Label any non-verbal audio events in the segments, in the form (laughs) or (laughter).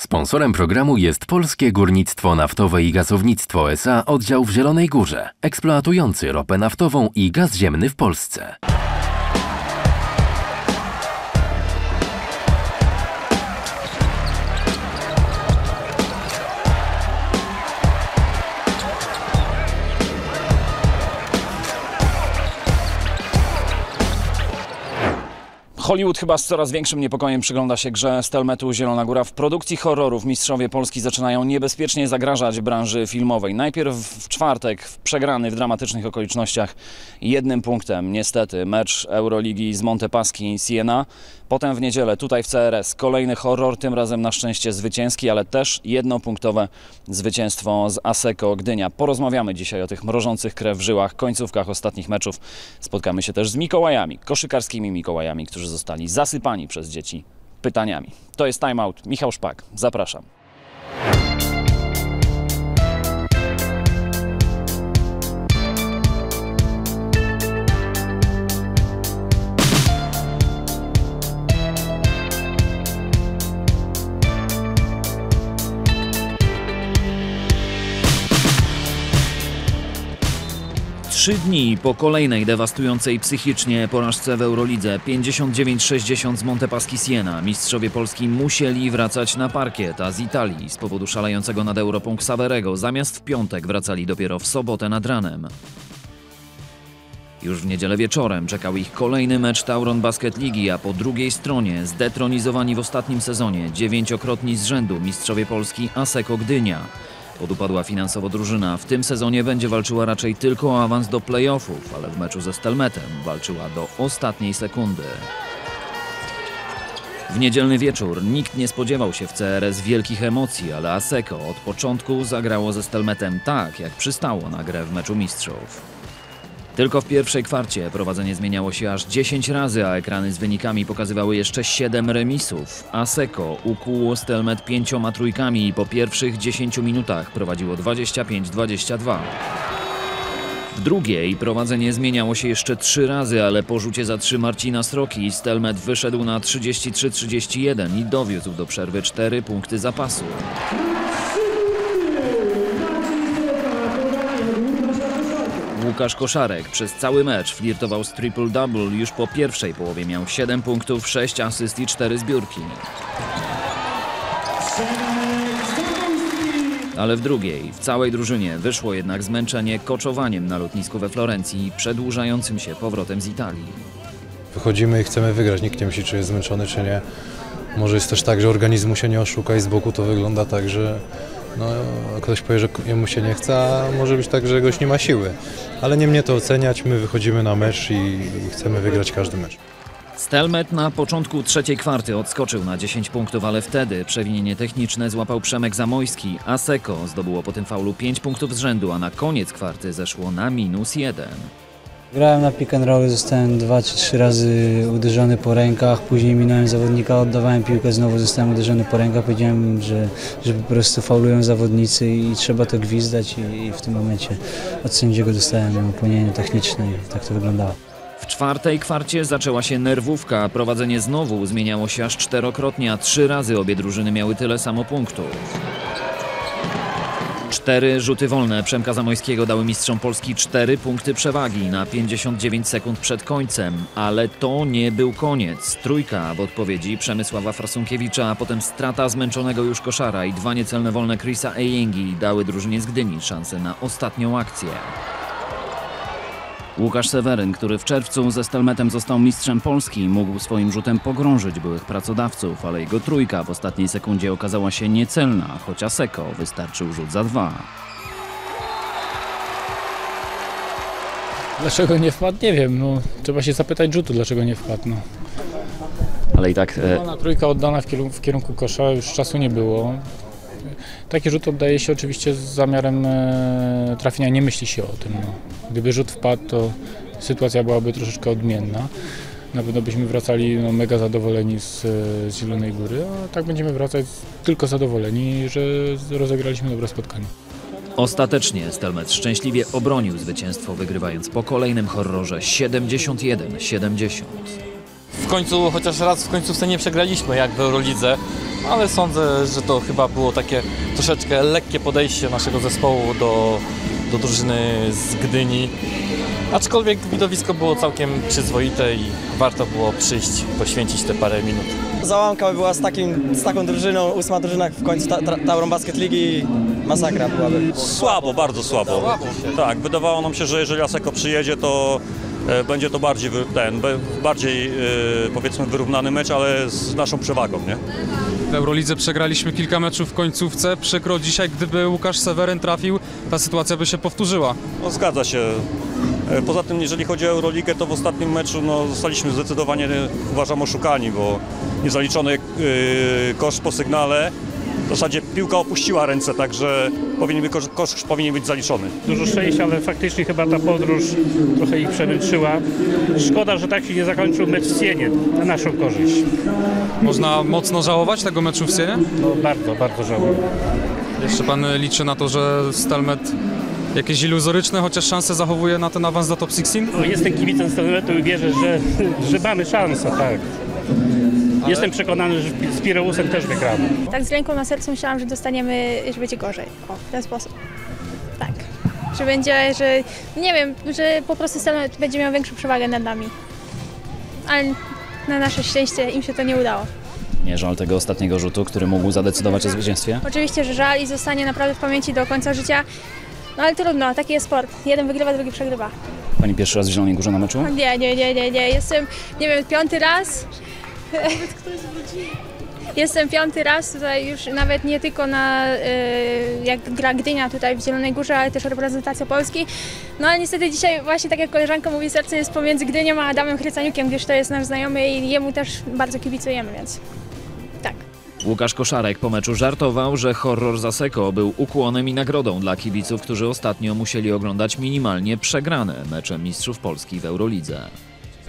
Sponsorem programu jest Polskie Górnictwo Naftowe i Gazownictwo SA oddział w Zielonej Górze, eksploatujący ropę naftową i gaz ziemny w Polsce. Hollywood chyba z coraz większym niepokojem przygląda się grze Stelmetu Zielona Góra. W produkcji horrorów mistrzowie Polski zaczynają niebezpiecznie zagrażać branży filmowej. Najpierw w czwartek przegrany w dramatycznych okolicznościach jednym punktem. Niestety mecz Euroligi z Montepaschi i Siena. Potem w niedzielę tutaj w CRS kolejny horror, tym razem na szczęście zwycięski, ale też jednopunktowe zwycięstwo z Aseko Gdynia. Porozmawiamy dzisiaj o tych mrożących krew w żyłach, końcówkach ostatnich meczów. Spotkamy się też z Mikołajami, koszykarskimi Mikołajami, którzy zostali zasypani przez dzieci pytaniami. To jest Time Out. Michał Szpak, zapraszam. Trzy dni po kolejnej dewastującej psychicznie porażce w Eurolidze 59-60 z Montepaschi Siena mistrzowie Polski musieli wracać na parkiet, a z Italii z powodu szalejącego nad Europą Xaverego zamiast w piątek wracali dopiero w sobotę nad ranem. Już w niedzielę wieczorem czekał ich kolejny mecz Tauron Basket Ligi, a po drugiej stronie zdetronizowani w ostatnim sezonie dziewięciokrotni z rzędu mistrzowie Polski Aseko Gdynia. Podupadła finansowo drużyna. W tym sezonie będzie walczyła raczej tylko o awans do playoffów, ale w meczu ze Stelmetem walczyła do ostatniej sekundy. W niedzielny wieczór nikt nie spodziewał się w CRS wielkich emocji, ale Aseko od początku zagrało ze Stelmetem tak, jak przystało na grę w meczu mistrzów. Tylko w pierwszej kwarcie prowadzenie zmieniało się aż 10 razy, a ekrany z wynikami pokazywały jeszcze 7 remisów. Aseko ukłuło Stelmet pięcioma trójkami i po pierwszych 10 minutach prowadziło 25-22. W drugiej prowadzenie zmieniało się jeszcze trzy razy, ale po rzucie za trzy Marcina Sroki Stelmet wyszedł na 33-31 i dowiózł do przerwy 4 punkty zapasu. Łukasz Koszarek przez cały mecz flirtował z triple-double. Już po pierwszej połowie miał 7 punktów, 6 asyst i 4 zbiórki. Ale w drugiej, w całej drużynie wyszło jednak zmęczenie koczowaniem na lotnisku we Florencji i przedłużającym się powrotem z Italii. Wychodzimy i chcemy wygrać. Nikt nie myśli, czy jest zmęczony, czy nie. Może jest też tak, że organizmu się nie oszuka i z boku to wygląda tak, że no, ktoś powie, że jemu się nie chce, a może być tak, że goś nie ma siły. Ale nie mnie to oceniać, my wychodzimy na mecz i chcemy wygrać każdy mecz. Stelmet na początku trzeciej kwarty odskoczył na 10 punktów, ale wtedy przewinienie techniczne złapał Przemek Zamojski, a Seko zdobyło po tym faulu 5 punktów z rzędu, a na koniec kwarty zeszło na minus 1. Grałem na pick and zostałem dwa czy trzy razy uderzony po rękach, później minąłem zawodnika, oddawałem piłkę, znowu zostałem uderzony po rękach, powiedziałem, że, że po prostu faulują zawodnicy i trzeba to gwizdać i, i w tym momencie od sędziego dostałem opóźnienie techniczne i tak to wyglądało. W czwartej kwarcie zaczęła się nerwówka, prowadzenie znowu zmieniało się aż czterokrotnie, a trzy razy obie drużyny miały tyle samo punktów. Cztery rzuty wolne Przemka Zamojskiego dały mistrzom Polski cztery punkty przewagi na 59 sekund przed końcem, ale to nie był koniec. Trójka w odpowiedzi Przemysława Frasunkiewicza, a potem strata zmęczonego już koszara i dwa niecelne wolne Chrisa Ejengi dały drużynie z Gdyni szansę na ostatnią akcję. Łukasz Seweryn, który w czerwcu ze Stelmetem został mistrzem Polski, mógł swoim rzutem pogrążyć byłych pracodawców, ale jego trójka w ostatniej sekundzie okazała się niecelna, choć Aseko wystarczył rzut za dwa. Dlaczego nie wpadł? Nie wiem. No, trzeba się zapytać rzutu, dlaczego nie wpadł. No. Ale i tak e, trójka oddana w kierunku, w kierunku kosza, już czasu nie było. Taki rzut oddaje się oczywiście z zamiarem e, trafienia, nie myśli się o tym. No. Gdyby rzut wpadł, to sytuacja byłaby troszeczkę odmienna. Na pewno byśmy wracali no, mega zadowoleni z, e, z Zielonej Góry, a tak będziemy wracać tylko zadowoleni, że rozegraliśmy dobre spotkanie. Ostatecznie Stelmet szczęśliwie obronił zwycięstwo, wygrywając po kolejnym horrorze 71-70. W końcu, chociaż raz w końcówce nie przegraliśmy jak w Eurolidze, ale sądzę, że to chyba było takie troszeczkę lekkie podejście naszego zespołu do, do drużyny z Gdyni. Aczkolwiek widowisko było całkiem przyzwoite i warto było przyjść, poświęcić te parę minut. Załamka by była z, takim, z taką drużyną, ósma drużyna w końcu ta, ta, Tauron Basket Ligi, masakra byłaby. Słabo, bardzo słabo. Tak, wydawało nam się, że jeżeli Aseko przyjedzie, to będzie to bardziej, ten, bardziej e, powiedzmy wyrównany mecz, ale z naszą przewagą, nie? W Eurolidze przegraliśmy kilka meczów w końcówce. Przykro dzisiaj, gdyby Łukasz Seweryn trafił, ta sytuacja by się powtórzyła. No, zgadza się. E, Poza tym, jeżeli chodzi o Euroligę, to w ostatnim meczu no, zostaliśmy zdecydowanie, e, uważam, oszukani, bo niezaliczony e, kosz po sygnale. W zasadzie piłka opuściła ręce, także powinien być, kosz, kosz powinien być zaliczony. Dużo szczęścia, ale faktycznie chyba ta podróż trochę ich przemęczyła. Szkoda, że tak się nie zakończył mecz w Sienie na naszą korzyść. Można mocno żałować tego meczu w Sienie? No, bardzo, bardzo żałuję. Jeszcze pan liczy na to, że Stelmet jakieś iluzoryczne chociaż szanse zachowuje na ten awans do top 16? No, jestem kibicem Stelmetu i wierzę, że, że mamy szansę, tak. Jestem przekonany, że z Pireusem też wygramy. Tak z ręką na sercu myślałam, że dostaniemy, że będzie gorzej. O, w ten sposób. Tak. Że będzie, że nie wiem, że po prostu Stelmet będzie miał większą przewagę nad nami. Ale na nasze szczęście im się to nie udało. Nie żal tego ostatniego rzutu, który mógł zadecydować o zwycięstwie. Oczywiście, że żal i zostanie naprawdę w pamięci do końca życia. No ale trudno, taki jest sport. Jeden wygrywa, drugi przegrywa. Pani pierwszy raz w Zielonej Górze na meczu? Nie, nie, nie, nie, nie. Jestem, nie wiem, piąty raz. Jestem piąty raz tutaj już nawet nie tylko na y, jak gra Gdynia tutaj w Zielonej Górze, ale też reprezentacja Polski. No ale niestety dzisiaj właśnie tak jak koleżanka mówi, serce jest pomiędzy Gdynią a Adamem Chrycaniukiem, gdyż to jest nasz znajomy i jemu też bardzo kibicujemy, więc tak. Łukasz Koszarek po meczu żartował, że horror Zaseko był ukłonem i nagrodą dla kibiców, którzy ostatnio musieli oglądać minimalnie przegrane mecze Mistrzów Polski w Eurolidze.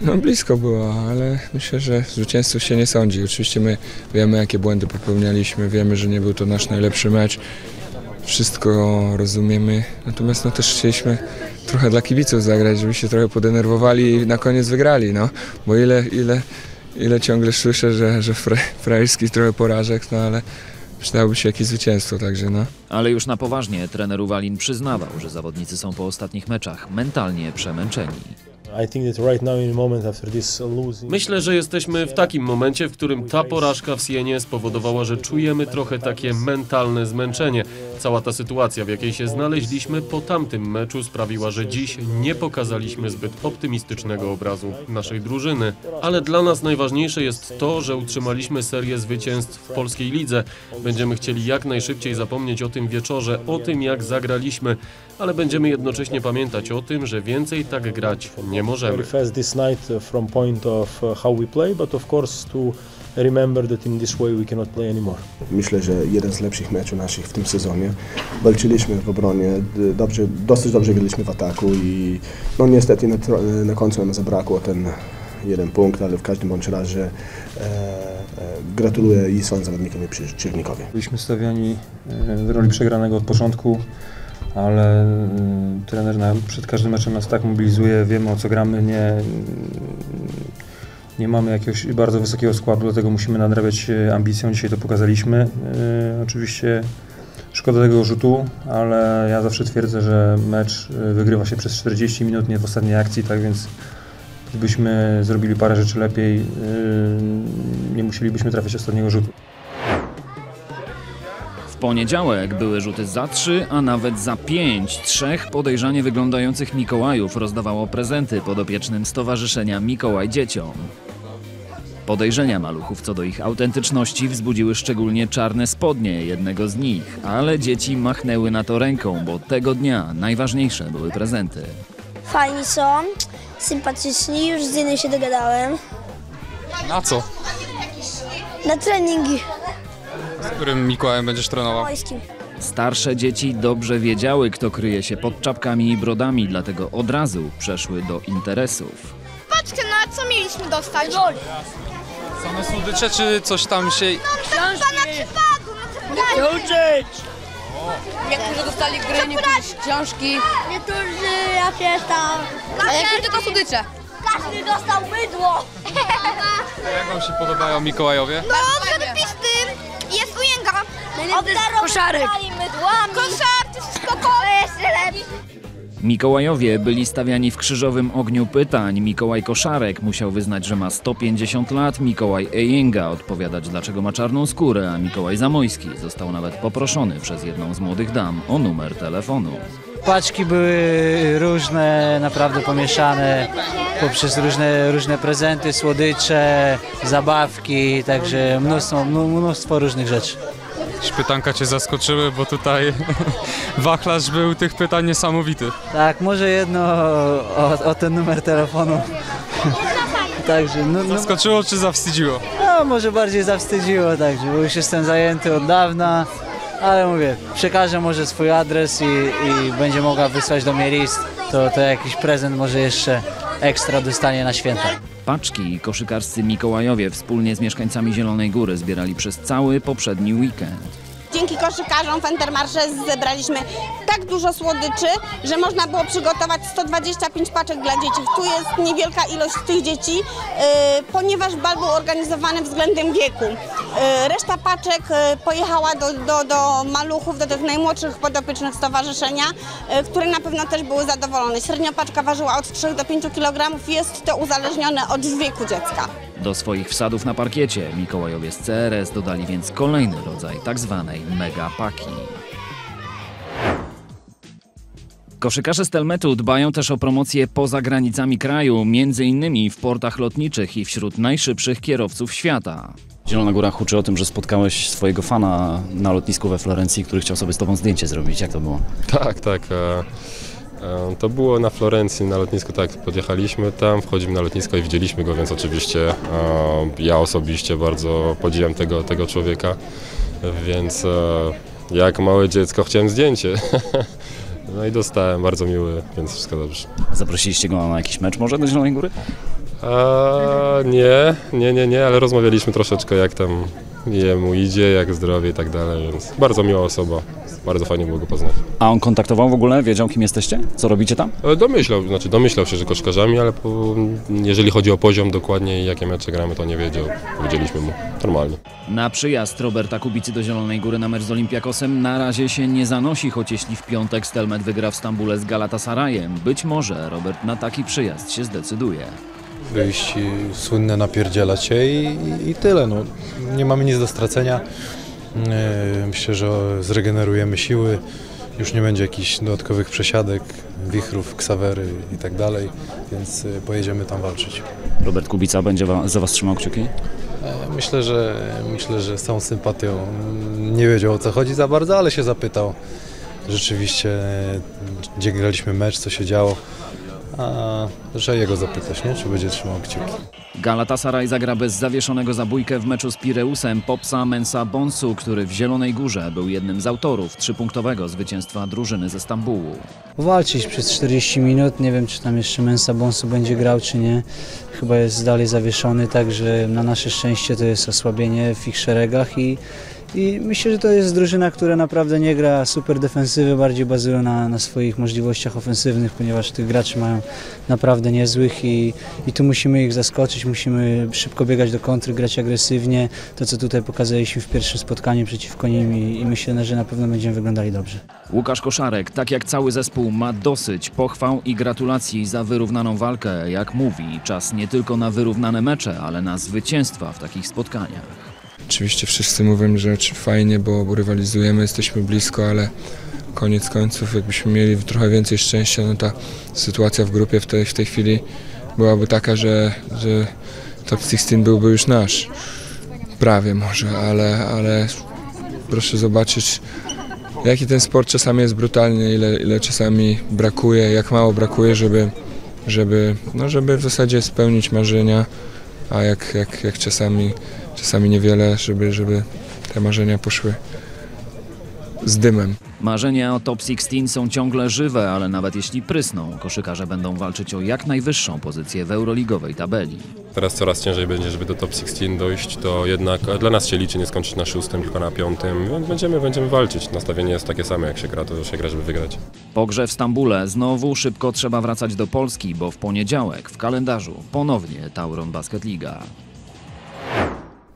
No blisko było, ale myślę, że zwycięstwo się nie sądzi. Oczywiście my wiemy, jakie błędy popełnialiśmy, wiemy, że nie był to nasz najlepszy mecz. Wszystko rozumiemy, natomiast no też chcieliśmy trochę dla kibiców zagrać, żeby się trochę podenerwowali i na koniec wygrali, no. Bo ile, ile, ile ciągle słyszę, że, że fra, frajerski trochę porażek, no ale przydałoby się jakieś zwycięstwo, także no. Ale już na poważnie trener Uwalin przyznawał, że zawodnicy są po ostatnich meczach mentalnie przemęczeni. Myślę, że jesteśmy w takim momencie, w którym ta porażka w Sienie spowodowała, że czujemy trochę takie mentalne zmęczenie. Cała ta sytuacja, w jakiej się znaleźliśmy po tamtym meczu sprawiła, że dziś nie pokazaliśmy zbyt optymistycznego obrazu naszej drużyny. Ale dla nas najważniejsze jest to, że utrzymaliśmy serię zwycięstw w polskiej lidze. Będziemy chcieli jak najszybciej zapomnieć o tym wieczorze, o tym jak zagraliśmy, ale będziemy jednocześnie pamiętać o tym, że więcej tak grać nie możemy. this night from point of how we play, but of course to remember that in this way we cannot play anymore. Myślę, że jeden z lepszych meczów naszych w tym sezonie. Walczyliśmy w obronie, dobrze, dosyć dobrze graliśmy w ataku i no niestety na, na końcu nam zabrakło ten jeden punkt, ale w każdym bądź razie e, e, gratuluję i swoim zawodnikom i przeciwnikowi. Byliśmy stawiani e, w roli przegranego od początku, ale e, trener przed każdym meczem nas tak mobilizuje, wiemy o co gramy, nie, nie mamy jakiegoś bardzo wysokiego składu, dlatego musimy nadrabiać e, ambicją, dzisiaj to pokazaliśmy. E, Oczywiście szkoda tego rzutu, ale ja zawsze twierdzę, że mecz wygrywa się przez 40 minut, nie w ostatniej akcji, tak więc gdybyśmy zrobili parę rzeczy lepiej, nie musielibyśmy trafiać ostatniego rzutu. W poniedziałek były rzuty za trzy, a nawet za pięć. Trzech podejrzanie wyglądających Mikołajów rozdawało prezenty podopiecznym Stowarzyszenia Mikołaj Dzieciom. Podejrzenia maluchów co do ich autentyczności wzbudziły szczególnie czarne spodnie jednego z nich, ale dzieci machnęły na to ręką, bo tego dnia najważniejsze były prezenty. Fajni są, sympatyczni, już z jednym się dogadałem. Na co? Na treningi którym Mikołajem będziesz trenował? Starsze dzieci dobrze wiedziały, kto kryje się pod czapkami i brodami, dlatego od razu przeszły do interesów. Patrzcie, no a co mieliśmy dostać? Same słodycze czy coś tam się... Książki. na przypadku, no to uczyć! Niektórzy dostali gry, niektórzy książki. Niektórzy, ja też tam. A niektórzy tylko słodycze. Każdy dostał mydło. Jak wam się podobają Mikołajowie? No, Koszarek. mydłami. Koszar, to wszystko. Mikołajowie byli stawiani w krzyżowym ogniu pytań. Mikołaj Koszarek musiał wyznać, że ma 150 lat. Mikołaj Ejinga odpowiadać, dlaczego ma czarną skórę, a Mikołaj Zamojski został nawet poproszony przez jedną z młodych dam o numer telefonu. Paczki były różne, naprawdę pomieszane poprzez różne, różne prezenty, słodycze, zabawki, także mnóstwo, mnó- mnóstwo różnych rzeczy. Jakieś pytanka cię zaskoczyły, bo tutaj (laughs) wachlarz był tych pytań niesamowity. Tak, może jedno o, o ten numer telefonu. (laughs) Także, no, no, Zaskoczyło czy zawstydziło? no, może bardziej zawstydziło, także, bo już jestem zajęty od dawna, ale mówię, przekażę może swój adres i, i będzie mogła wysłać do mnie list, to, to jakiś prezent może jeszcze ekstra dostanie na święta. Paczki i koszykarscy Mikołajowie wspólnie z mieszkańcami Zielonej Góry zbierali przez cały poprzedni weekend. Dzięki koszykarzom Fentermarsze zebraliśmy tak dużo słodyczy, że można było przygotować 125 paczek dla dzieci. Tu jest niewielka ilość tych dzieci, yy, ponieważ bal był organizowany względem wieku. Yy, reszta paczek yy, pojechała do, do, do maluchów, do tych najmłodszych podopiecznych stowarzyszenia, które na pewno też były zadowolone. Średnio paczka ważyła od 3 do 5 kg. Jest to uzależnione od wieku dziecka. Do swoich wsadów na parkiecie Mikołajowie z CRS dodali więc kolejny rodzaj tak zwanej mega paki. Koszykarze Stelmetu dbają też o promocję poza granicami kraju, między innymi w portach lotniczych i wśród najszybszych kierowców świata. Zielona Góra huczy o tym, że spotkałeś swojego fana na lotnisku we Florencji, który chciał sobie z tobą zdjęcie zrobić. Jak to było? Tak, tak. e, e, To było na Florencji, na lotnisku, tak, podjechaliśmy tam, wchodzimy na lotnisko i widzieliśmy go, więc oczywiście e, ja osobiście bardzo podziwiam tego, tego człowieka, więc e, jak małe dziecko chciałem zdjęcie. (laughs) No i dostałem, bardzo miły, więc wszystko dobrze. Zaprosiliście go na jakiś mecz może do Zielonej Góry? A, nie, nie, nie, nie, ale rozmawialiśmy troszeczkę jak tam jemu idzie, jak zdrowie i tak dalej, więc bardzo miła osoba, bardzo fajnie było go poznać. A on kontaktował w ogóle? Wiedział, kim jesteście? Co robicie tam? E, Domyślał, znaczy domyślał się, że koszykarzami, ale po, jeżeli chodzi o poziom dokładnie i jakie mecze gramy, to nie wiedział. Powiedzieliśmy mu normalnie. Na przyjazd Roberta Kubicy do Zielonej Góry na mecz z Olympiakosem na razie się nie zanosi, choć jeśli w piątek Stelmet wygra w Stambule z Galatasarajem, być może Robert na taki przyjazd się zdecyduje. Wyjść słynne napierdzielać się i, i tyle. No. Nie mamy nic do stracenia. Yy, Myślę, że zregenerujemy siły. Już nie będzie jakichś dodatkowych przesiadek, wichrów, ksawery i tak dalej, więc yy, pojedziemy tam walczyć. Robert Kubica będzie za was trzymał kciuki? E, Myślę, że myślę, że z całą sympatią nie wiedział o co chodzi za bardzo, ale się zapytał rzeczywiście, e, gdzie graliśmy mecz, co się działo. A że jego zapytać, nie? czy będzie trzymał kciuki. Galatasaray zagra bez zawieszonego za bójkę w meczu z Pireusem Popsa Mensa Bonsu, który w Zielonej Górze był jednym z autorów trzypunktowego zwycięstwa drużyny ze Stambułu. Walczyć przez 40 minut, nie wiem czy tam jeszcze Mensa Bonsu będzie grał czy nie. Chyba jest dalej zawieszony, także na nasze szczęście to jest osłabienie w ich szeregach i, i myślę, że to jest drużyna, która naprawdę nie gra super defensywy, bardziej bazują na, na swoich możliwościach ofensywnych, ponieważ tych graczy mają naprawdę niezłych i, i tu musimy ich zaskoczyć, musimy szybko biegać do kontry, grać agresywnie, to co tutaj pokazaliśmy w pierwszym spotkaniu przeciwko nim i, i myślę, że na pewno będziemy wyglądali dobrze. Łukasz Koszarek, tak jak cały zespół, ma dosyć pochwał i gratulacji za wyrównaną walkę. Jak mówi, czas nie tylko na wyrównane mecze, ale na zwycięstwa w takich spotkaniach. Oczywiście wszyscy mówią, że fajnie, bo rywalizujemy, jesteśmy blisko, ale koniec końców jakbyśmy mieli trochę więcej szczęścia, no ta sytuacja w grupie w tej, w tej chwili byłaby taka, że, że top 16 byłby już nasz. Prawie może, ale, ale proszę zobaczyć, jaki ten sport czasami jest brutalny, ile, ile czasami brakuje, jak mało brakuje, żeby, żeby, no żeby w zasadzie spełnić marzenia, a jak, jak, jak czasami, czasami niewiele, żeby, żeby te marzenia poszły z dymem. Marzenia o Top 16 są ciągle żywe, ale nawet jeśli prysną, koszykarze będą walczyć o jak najwyższą pozycję w euroligowej tabeli. Teraz coraz ciężej będzie, żeby do top 16 dojść, to jednak dla nas się liczy nie skończyć na szóstym, tylko na piątym, więc będziemy, będziemy walczyć. Nastawienie jest takie same, jak się gra, to się gra, żeby wygrać. Po grze w Stambule znowu szybko trzeba wracać do Polski, bo w poniedziałek w kalendarzu ponownie Tauron Basket Liga.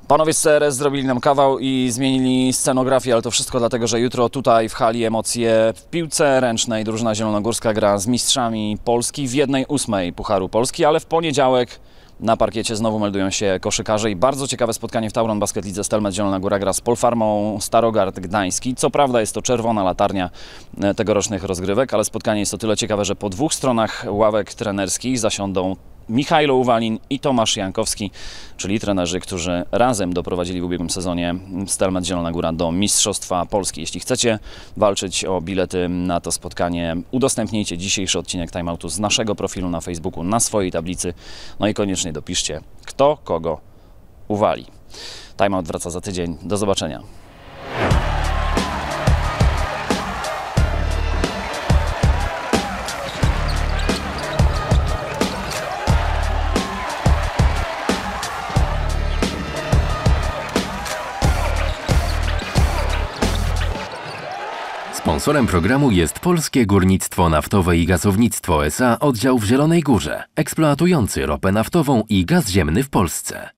Panowie z CRS zrobili nam kawał i zmienili scenografię, ale to wszystko dlatego, że jutro tutaj w hali emocje w piłce ręcznej drużyna zielonogórska gra z mistrzami Polski w jednej ósmej Pucharu Polski, ale w poniedziałek na parkiecie znowu meldują się koszykarze i bardzo ciekawe spotkanie w Tauron Basket Lidze Stelmet Zielona Góra gra z Polfarmą Starogard Gdański. Co prawda jest to czerwona latarnia e, tegorocznych rozgrywek, ale spotkanie jest o tyle ciekawe, że po dwóch stronach ławek trenerskich zasiądą Michajlo Uwalin i Tomasz Jankowski, czyli trenerzy, którzy razem doprowadzili w ubiegłym sezonie Stelmet Zielona Góra do Mistrzostwa Polski. Jeśli chcecie walczyć o bilety na to spotkanie, udostępnijcie dzisiejszy odcinek Timeoutu z naszego profilu na Facebooku, na swojej tablicy, no i koniecznie dopiszcie, kto kogo uwali. Timeout wraca za tydzień. Do zobaczenia. Sponsorem programu jest Polskie Górnictwo Naftowe i Gazownictwo SA oddział w Zielonej Górze, eksploatujący ropę naftową i gaz ziemny w Polsce.